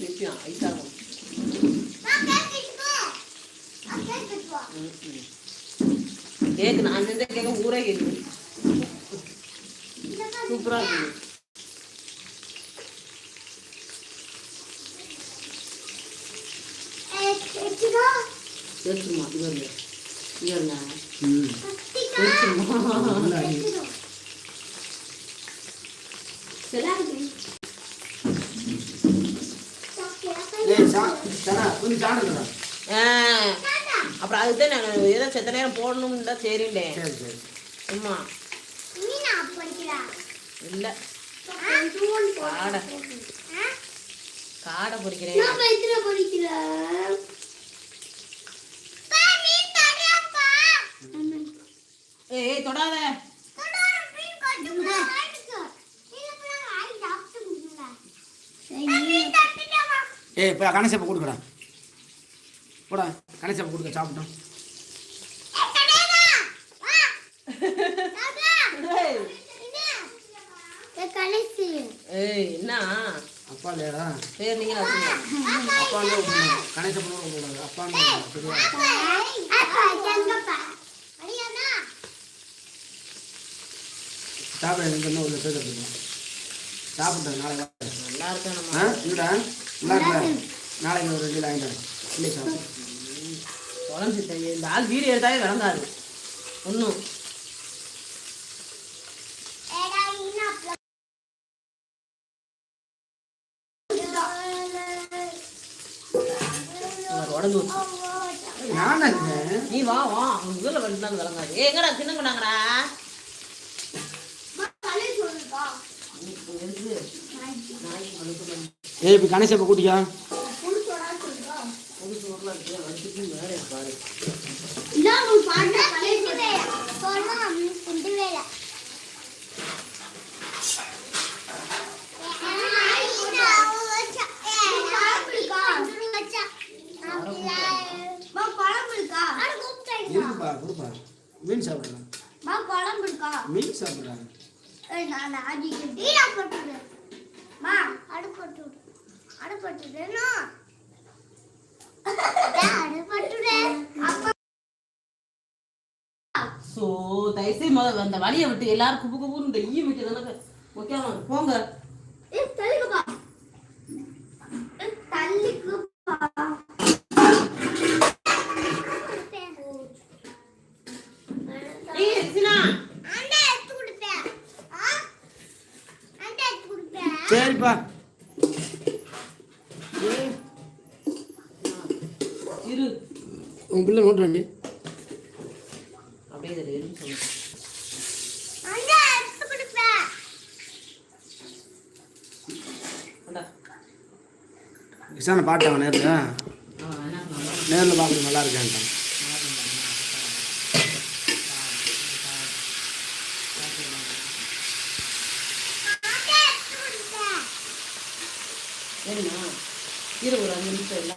முக்கியம் ஐசாகும் கேக்கு நான் செஞ்ச கேக்க ஊரே கேக்கு சூப்பரா இருக்கு சேர்த்துமா இது வருங்க இது வருங்க ம் சேர்த்துமா நல்லா அடி. ஏய் சா சரா அப்புறம் அதுதான் நான் ஏதோ செத்த நேரம் போடணும்னு தான் சரிண்டேன் சரி. சரி அம்மா இல்லை. காடை. காடை பொரிக்கிறேன் ஏய் ஏய், தொடாத. ஏய் இப்போ கணேசப்ப கொடுக்குறா போடா கணேசப்ப கொடுக்க சாப்பிட்டோம். ஏய், என்ன? அப்பா இல்லையாடா பேர் நீங்க அப்பா இல்லை கணேசப்பா கூடாது அப்பா சாப்பிட ஒரு சாப்பிட்டேன் நாளைக்கு. நல்லா இருக்கா நாளைக்கு ஒரு ரெண்டு வாங்கிட்டேன் இல்லை சாப்பிடு குழஞ்சிட்டேன் இந்த ஆள் வீடியோ எடுத்தாலே விளங்காது ஒன்றும் உடம்பு நீ வா வா. அவங்க ஊரில் வந்து விளங்காது ஏ எங்கடா சின்ன இருக்கு ஏய் இப்போ கூட்டிக்கா? பாரு இருக்குப்பா கொடுப்பா. மீன் சாப்பிடலாம். மீன் சாப்பிட்றாங்க ஏய், நான் வீடா போட்டுடு. மா, அடுப்பட்டு விடு. அடுப்பட்டு விடு. அதான் அடுப்பட்டு விடு. அப்பா, ஸோ தயவுசெய்து முதல்ல அந்த வழியை விட்டு எல்லாரும் குப்பு குப்புன்னு இந்த ஈ வைக்கிறதுனால முக்கியமாக போங்க. ஏய், இரு. உன் பிள்ளை நோட்டு வண்டி அப்படியே இதில் இருன்னு சொல்லுங்க பாட்டாங்க நேரில்? நேரில் பார்க்கறது நல்லா இருக்கேன்ட்டான். இரு ஒரு அஞ்சு நிமிஷம் இல்லை